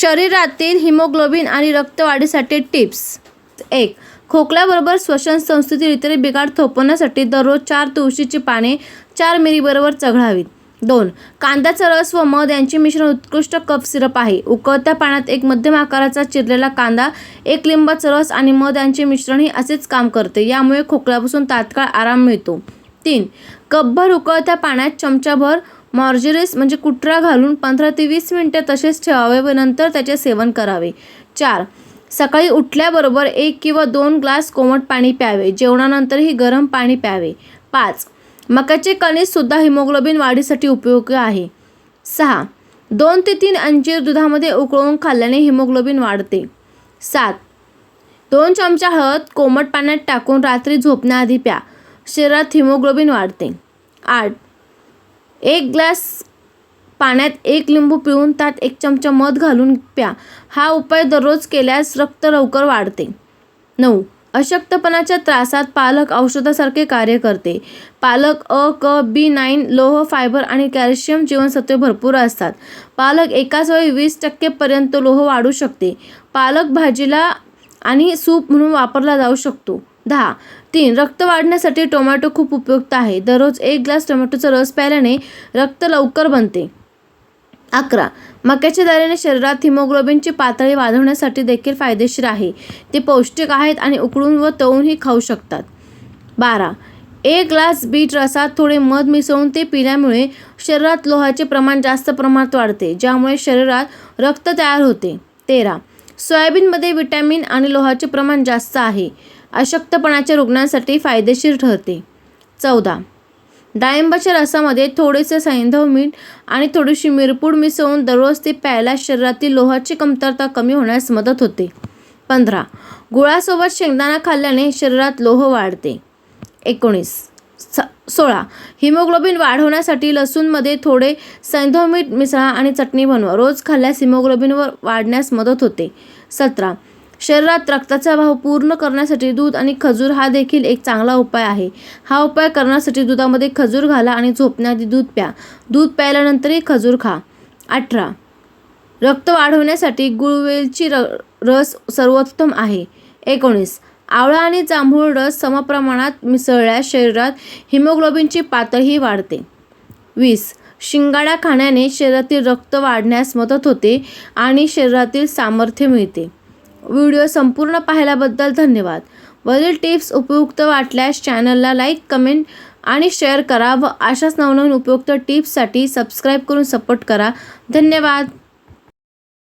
शरीरातील हिमोग्लोबिन आणि रक्तवाढीसाठी टिप्स. एक खोकल्याबरोबर श्वसन संस्थेतील इतर बिघाड थोपवण्यासाठी दररोज चार तुळशीची पाने चार मिरीबरोबर चघळावीत. दोन कांद्याचा रस व मध यांचे मिश्रण उत्कृष्ट कफ सिरप आहे. उकळत्या पाण्यात एक मध्यम आकाराचा चिरलेला कांदा एक लिंबाचा रस आणि मध यांचे मिश्रण हे असेच काम करते. यामुळे खोकल्यापासून तात्काळ आराम मिळतो. तीन कपभर उकळत्या पाण्यात चमचाभर मॉर्जरीस म्हणजे कुटरा घालून पंधरा ते वीस मिनटं तसेच ठेवावे व नंतर त्याचे सेवन करावे. चार सकाळी उठल्याबरोबर एक किंवा दोन ग्लास कोमट पाणी प्यावे. जेवणानंतरही गरम पाणी प्यावे. पाच मकाचे कणीससुद्धा हिमोग्लोबिन वाढीसाठी उपयोगी आहे. सहा दोन ते तीन अंजीर दुधामध्ये उकळून खाल्ल्याने हिमोग्लोबिन वाढते. सात दोन चमचा हळद कोमट पाण्यात टाकून रात्री झोपण्याआधी प्या. शरीरात हिमोग्लोबिन वाढते. आठ एक ग्लास पाण्यात एक लिंबू पिळून त्यात एक चमचा मध घालून प्या. हा उपाय दररोज केल्यास रक्त लवकर वाढते. नऊ. अशक्तपणाच्या त्रासात पालक औषधासारखे कार्य करते. पालक अ क बी नाईन लोह फायबर आणि कॅल्शियम जीवनसत्वे भरपूर असतात. पालक एकाच वेळी वीस टक्केपर्यंत लोह वाढू शकते. पालक भाजीला आणि सूप म्हणून वापरला जाऊ शकतो. दहा. तीन रक्त वाढण्यासाठी टोमॅटो खूप उपयुक्त आहे. दररोज एक ग्लास टोमॅटोचा रस प्यायल्याने रक्त लवकर बनते. अकरा. मक्याच्या दाण्याने शरीरात हिमोग्लोबिनची पातळी वाढवण्यासाठी देखील फायदेशीर आहे. ते पौष्टिक आहेत आणि उकळून व तळूनही खाऊ शकतात. बारा. एक ग्लास बीट रसात थोडे मध मिसळून ते पिल्यामुळे शरीरात लोहाचे प्रमाण जास्त प्रमाणात वाढते ज्यामुळे शरीरात रक्त तयार होते. तेरा. सोयाबीनमध्ये विटॅमिन आणि लोहाचे प्रमाण जास्त आहे. अशक्तपणाच्या रुग्णांसाठी फायदेशीर ठरते. चौदा. डाळिंबाच्या रसामध्ये थोडेसे सैंधव मीठ आणि थोडीशी मिरपूड मिसळून दररोज ते प्यायल्यास शरीरातील लोहाची कमतरता कमी होण्यास मदत होते. पंधरा. गुळासोबत शेंगदाणा खाल्ल्याने शरीरात लोह वाढते. एकोणीस. स सोळा. हिमोग्लोबिन वाढवण्यासाठी लसूणमध्ये थोडे सैंधव मीठ मिसळा आणि चटणी बनवा. रोज खाल्ल्यास हिमोग्लोबिनवर वाढण्यास मदत होते. सतरा. शरीरात रक्ताचा भाव पूर्ण करण्यासाठी दूध आणि खजूर हा देखील एक चांगला उपाय आहे. हा उपाय करण्यासाठी दुधामध्ये खजूर घाला आणि झोपण्याआधी दूध प्या. दूध प्यायल्यानंतरही खजूर खा. अठरा. रक्त वाढवण्यासाठी गुळवेलची र रस सर्वोत्तम आहे. एकोणीस. आवळा आणि जांभूळ रस समप्रमाणात मिसळल्यास शरीरात हिमोग्लोबिनची पातळीही वाढते. वीस. शिंगाडा खाण्याने शरीरातील रक्त वाढण्यास मदत होते आणि शरीरातील सामर्थ्य मिळते. व्हिडिओ संपूर्ण पाहिल्याबद्दल धन्यवाद. वरील टिप्स उपयुक्त वाटल्यास चॅनलला लाईक कमेंट आणि शेअर करा व अशाच नवनवीन उपयुक्त टिप्ससाठी सबस्क्राईब करून सपोर्ट करा. धन्यवाद.